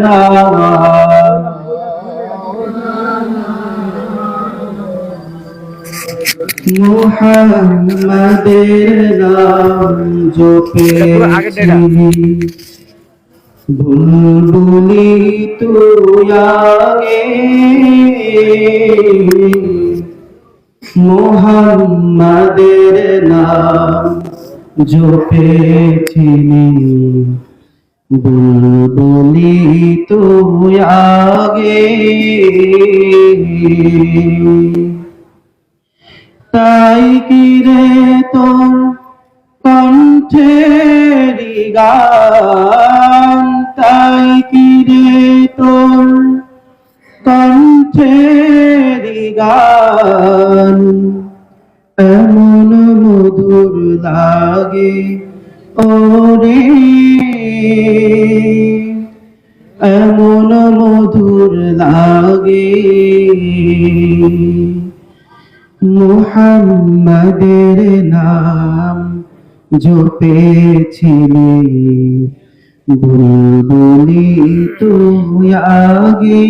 নাম মুহাম্মাদের নাম জপেছি। বুলবুলি তুই আগে মোহাম্মদের নাম জপেছি। বুলবুলি তুই আগে। তাই কি রে তোর কণ্ঠের গান? তাই কি রে তোর কণ্ঠের গান? এমন মধুর লাগে। মুহাম্মাদের নাম জপেছিলি। বুলবুলি তুই আগে।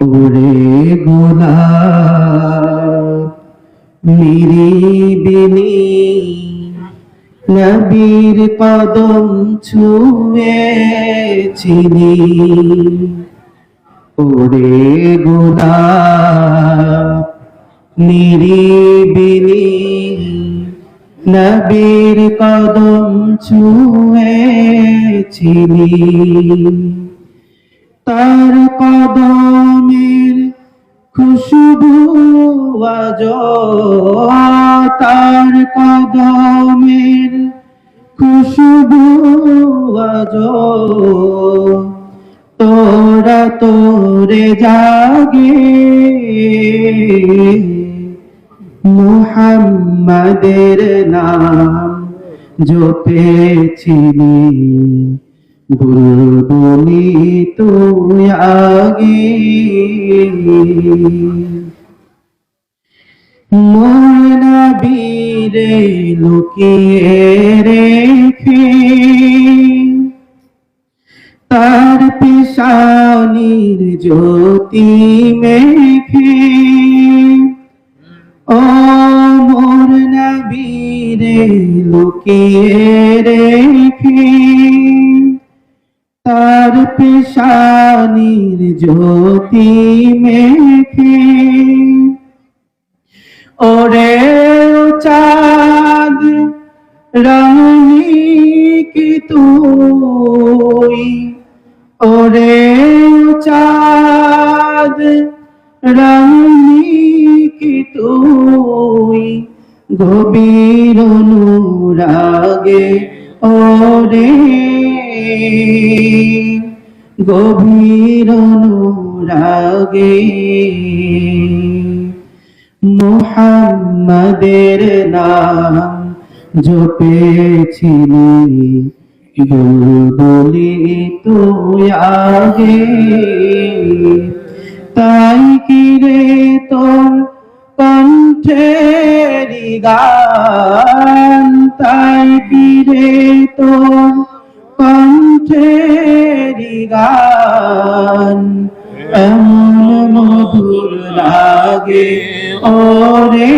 ওরে গোলাপ নিরিবিনি নবীর কদম ছুঁয়েছিলি। ওরে গোলাপ নিরিবিনি নবীর কদম ছুঁয়েছিলি। তার কদমের খুশবু আজ, তার কদমের খুশবু আজ। তোরা তোরে জাগে। মুহাম্মাদের নাম জপেছিলি। বুলবুলি তুই আগে। মোর বীরে লুকিয়ে রেখে তার পিসানির জ্যোতি মেঘে। ও মোর নবীরে লুকিয়ে রেখে। তার পেশানির জ্যোতি মেঘে। ওরে চাঁদ রানী কি তুই ওরে চাঁদ রানী কি তুই গভীর অনুরাগে ওরে গভীর অনুরাগে। মোহাম্মদের নাম জপেছিলি বুলবুলি তুই আগে, তাই কি রে তোর কণ্ঠের গান? তাই কি রে তোর কণ্ঠের গান? এমন মধুর লাগে, ওরে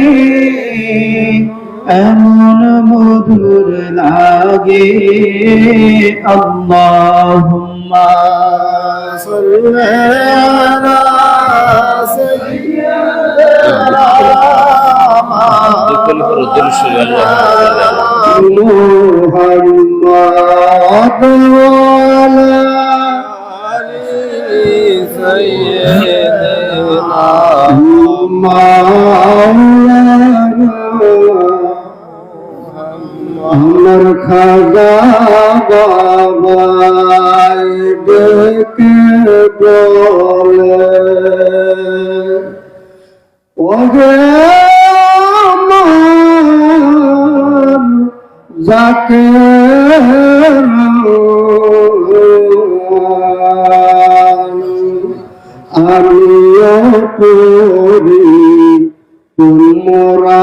এমন মধুর লাগে। আল্লাহুম্মা সাল্লি আলা সাইয়্যিদিনা দুকুল ফরজুল সাল্লাল্লাহু আলাইহি সাইয়্যিদিনা খাজা বাবাই ডেকে বলে আমার যাকে আমিও করি তোমরা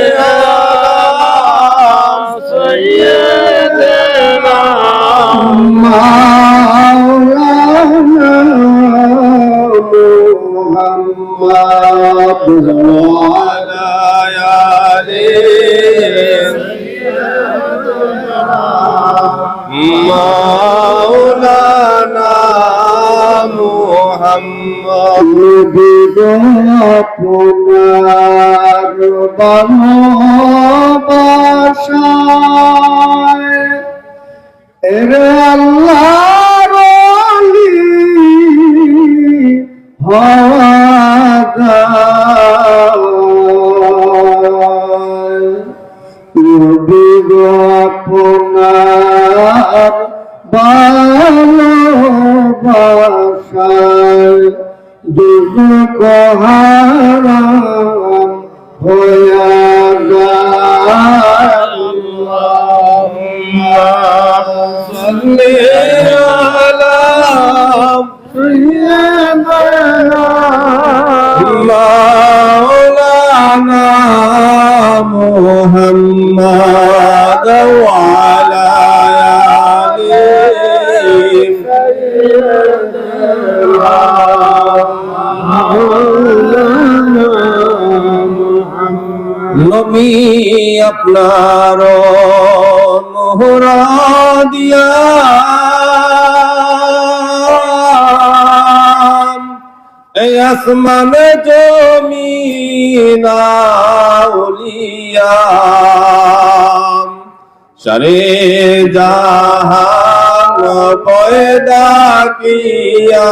ভালোবাসায় এরে আল্লাহর ভালোবাসায় দুর্গ হারাম मेरा प्रिय मौलाना मोहम्मद वाला নবী আপনার মোহরা দিয়া। এই আসমানে জমিনা উলিয়া। সারে জাহান পয়দা কিয়া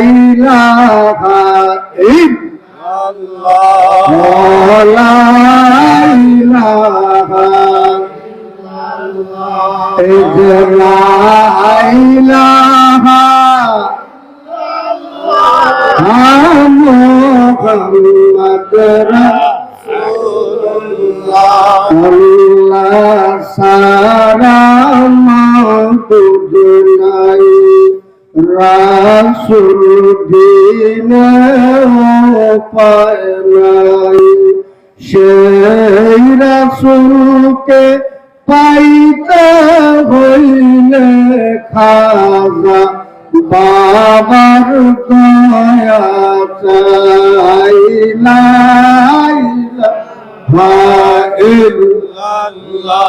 ইলাহা ইল্লাল্লাহ। লা ইলাহা ইলাহা মুহাম্মদ রাসূলুল্লাহ আল্লাহ সারা মা রাসুল দিন পায় নাই সেই পাইতে হইলে খাজা বাবার দয়া চাইলা ভাইল আল্লাহ।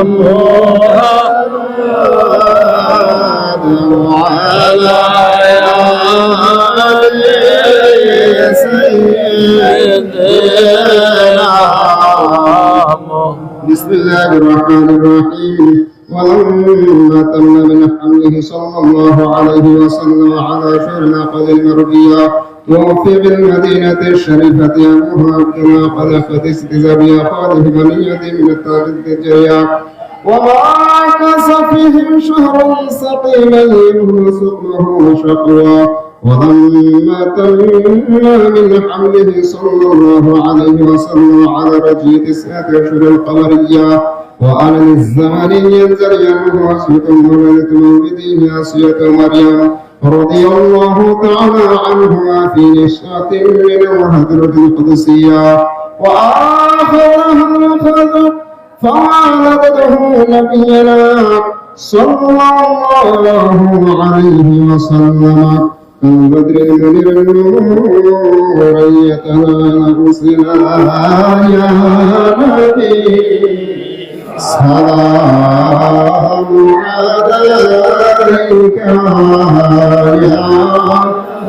بسم الله الرحمن الرحيم. ولما تم من حمله صلى الله عليه وسلم على شهر ناقض توفي بالمدينة الشريفة أبوها كما أخذ استزابيا خاله منية من التاج الدجايا وما فيهم شهر سقيما يمه سقمه شقوا ولما تم من حمله صلى الله عليه وسلم على رجي تسعة أشهر القمرية. وأنا للزمن ينزل يوم وسيط ولدت مولده آسية مريم رضي الله تعالى عنهما في نشأة من الهدرة القدسية. وآخرها الخلق فعالته نبينا صلى الله عليه وسلم. البدر المنير النور يتنال رسلا يا نبي سلام عليك يا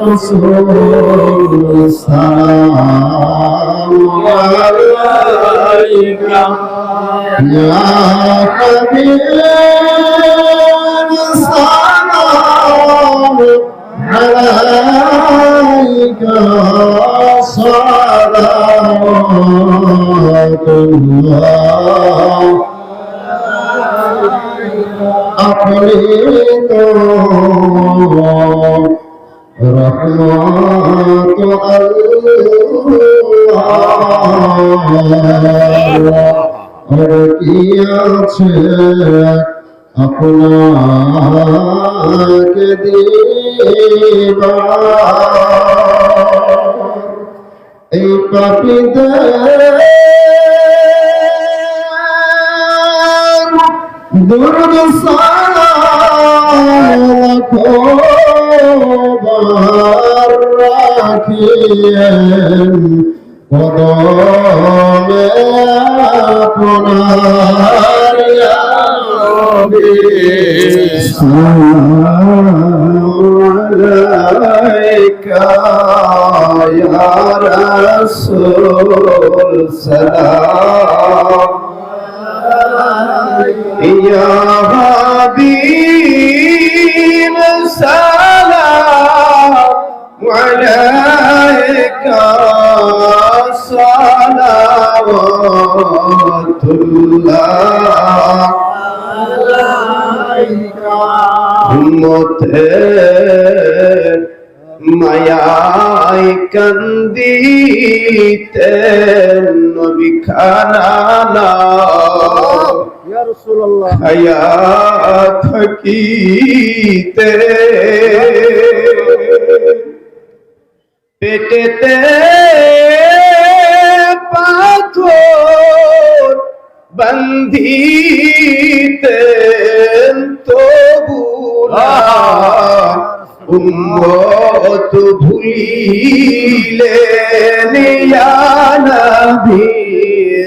رسول سلام عليك يا حبيب السلام عليك صلوات الله আপনি তো রহমত আল্লাহ আর কি আছে আপনাকে দিবা এই পাপি দেয় সালাখোবার রাখিয়েন কদমে আপনার নবী يا حبيب السلام عليك صلوات الله উম্মতের মায়াই কান্দিতেন নবী খানা খায়া থাকিতে পেটেতে পাথর বন্ধিতেন তবুলা উম্মত ভুলিলে নিয়া নবী।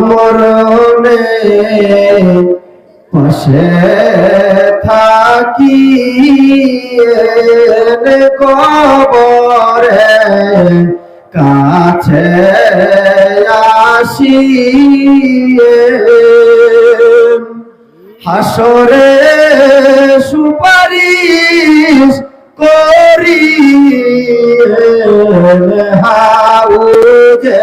মরণে পাশে থাকি কবরে কাছে আসি। হাসরে সুপারিশ করি হাউজে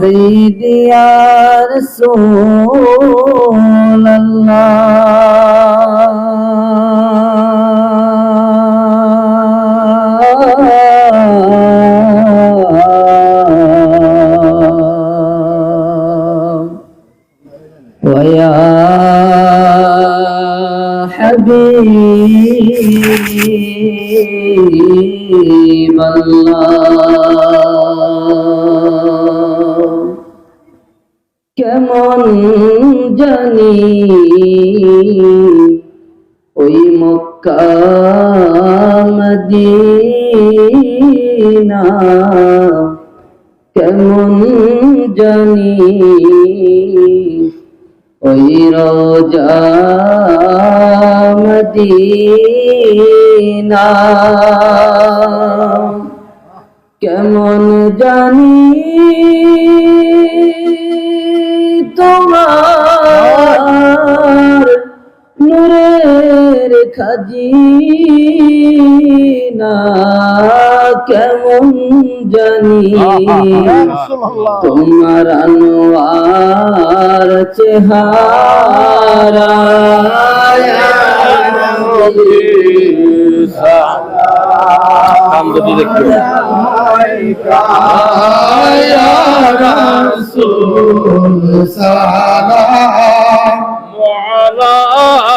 سيدي يا رسول الله কেমন জানি ওই মক্কা মদিনা? কেমন জানি ওই রোজা মদিনা কেমন জানি তোমার নূরের খাজিনা কেমন জানি? তোমার আনোয়ার চেহারা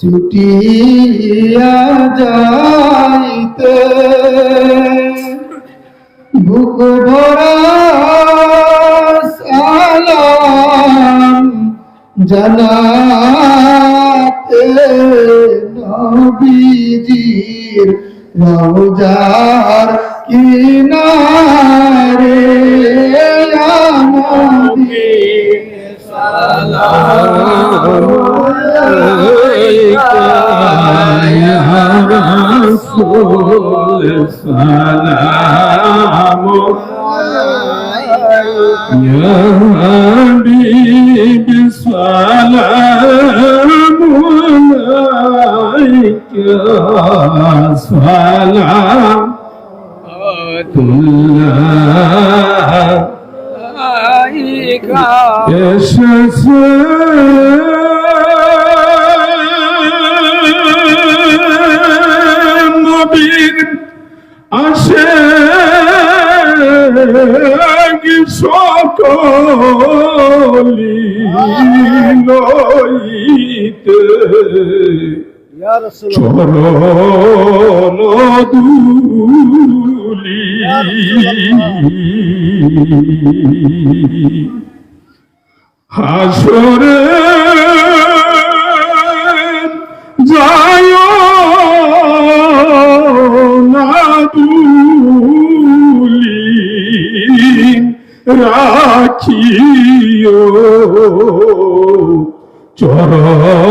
ছুটিয়া যাইতে বুক ভরা সালাম জানাতে নবীজির রওজার কিনারে নবী سلام يا حبيبي سلام عليك سلام الله এসেছেন নবীর আসে। সকলি লইতে চরণ দুলি হাসরে যায় তুলি রাখিও চরণ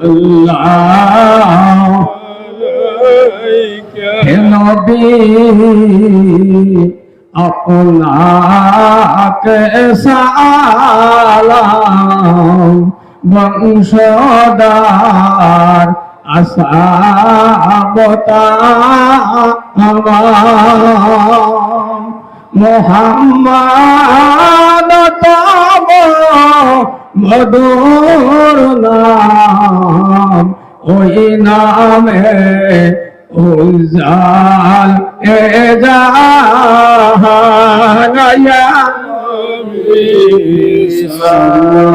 সাল্লাল্লাহু আলাইকা হে নবী আপনাকে সালাম বংশদার আসাবতা মোহাম্মদ মধুর নাম ওই নামে উজাল এ জাহানায়া সালাম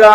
আলাইকা।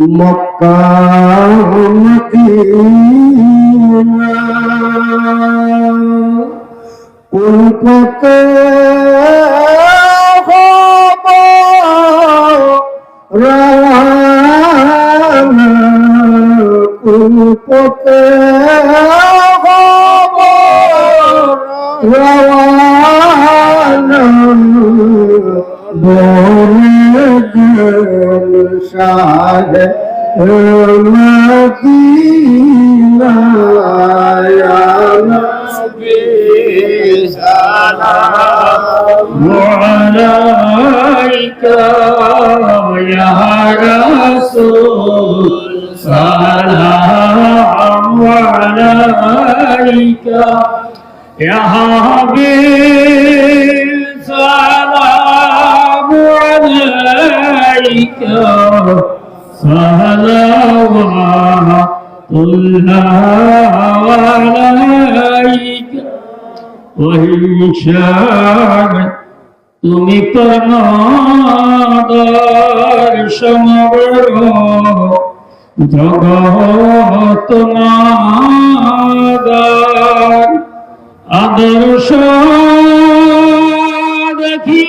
মক্কা মদিনা কোন পথে হব রানা গুলশাদ মদিনা ইয়া নবী সালাম। আলাইকা ইয়া রাসূল সালাম। আলাইকা। ইয়া হাবিব সালাম عليك صلوات الله عليك وإنشاء তুমি কর্ণাদার সমগ্র জগত নাদার আদর্শ দেখি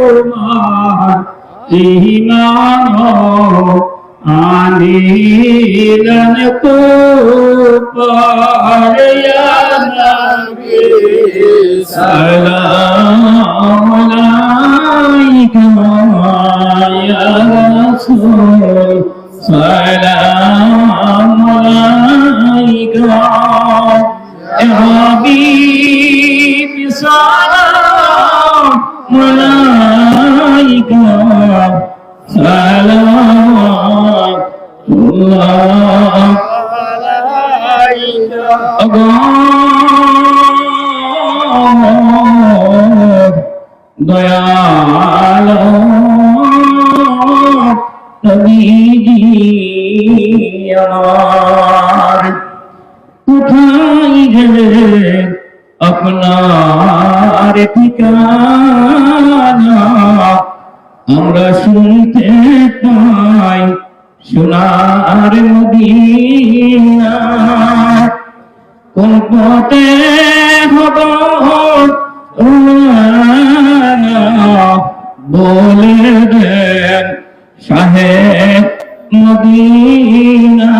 তোমার ইমান আনিলেন তো সালাম আলাইকা ইয়া রাসূল সালাম। সালাম আলাইকা সালাম দয়াল নবীজি আমার কোথায় গেলেন আপনার ঠিকানা আমরা শুনতে পাই সোনার মদিনা। কোন পথে হব বলে দেন সাহেব মদিনা।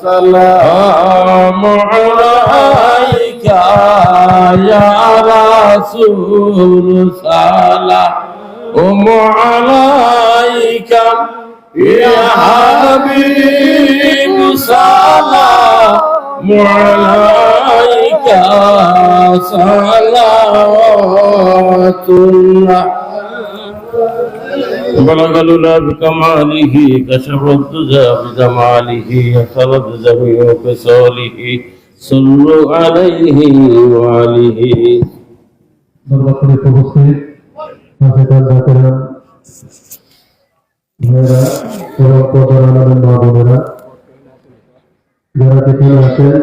সালাম يا رسول سلام عليك يا حبيب سلام عليك صلوات الله. بلغ الأولى بكماله كشف الدجى بجماله أثرت جميع خصاله صلوا عليه وعليه দরবারে উপস্থিত হাফেজার জাকেরা ভাইরা এবং পর্দার আলাদের মা বোনেরা যারা যেখানে আছেন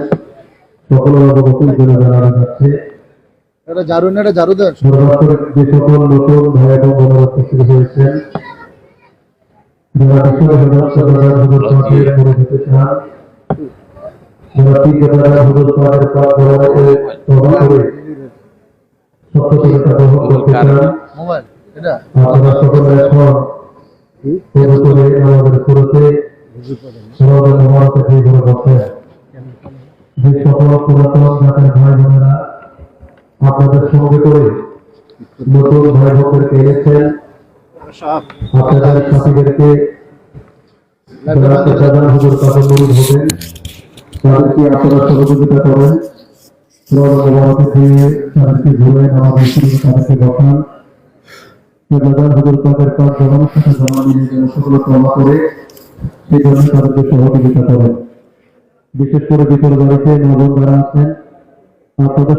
সকলের অবগতির জন্য জানানো যাচ্ছে এটা ঝাড়ু না এটা ঝাড়ু দেন দরবারে যে সকল নতুন ভাই এবং বোনেরা উপস্থিত হয়েছেন যারা বিশ্ব হজরত সদর হজরত তিন কেদার হজরত পাকের পাক বরাবরে তবা করে সত্য গ্রহণ করতে চান মোবাইল এটা? আপনারা সকলে এখন পবিত্রে আমাদের শুরুতে সমাজের মহারতে দিয়ে ধরে বসে যে সকল পুরাতন জাতের ভাই বোনেরা আপনাদের সঙ্গে করে নতুন ভাই বোনদেরকে এনেছেন আপনাদের সাথীদেরকে হুজুর কাজে হবেন তাদেরকে আপনারা সহযোগিতা করেন মহারতে দিয়ে তাদেরকে ঘুরে আমাদের তাদেরকে বসান। প্রধান হুজুর জমা করে, সেই জন্য তাদেরকে সহযোগিতা করেন বিশেষ করে ভিতর বাড়িতে নবন যারা আছেন, আপনাদের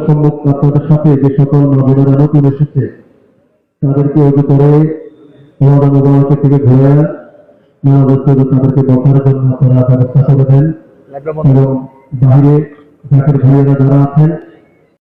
সাথে যে সকল নবীনেরা নতুন এসেছে, তাদেরকে অজু করে থেকে ঘুরে শুধু তাদেরকে বসার জন্য আপনারা ব্যবস্থা করে দেন বাইরে জাতির ভাইয়েরা যারা আছেন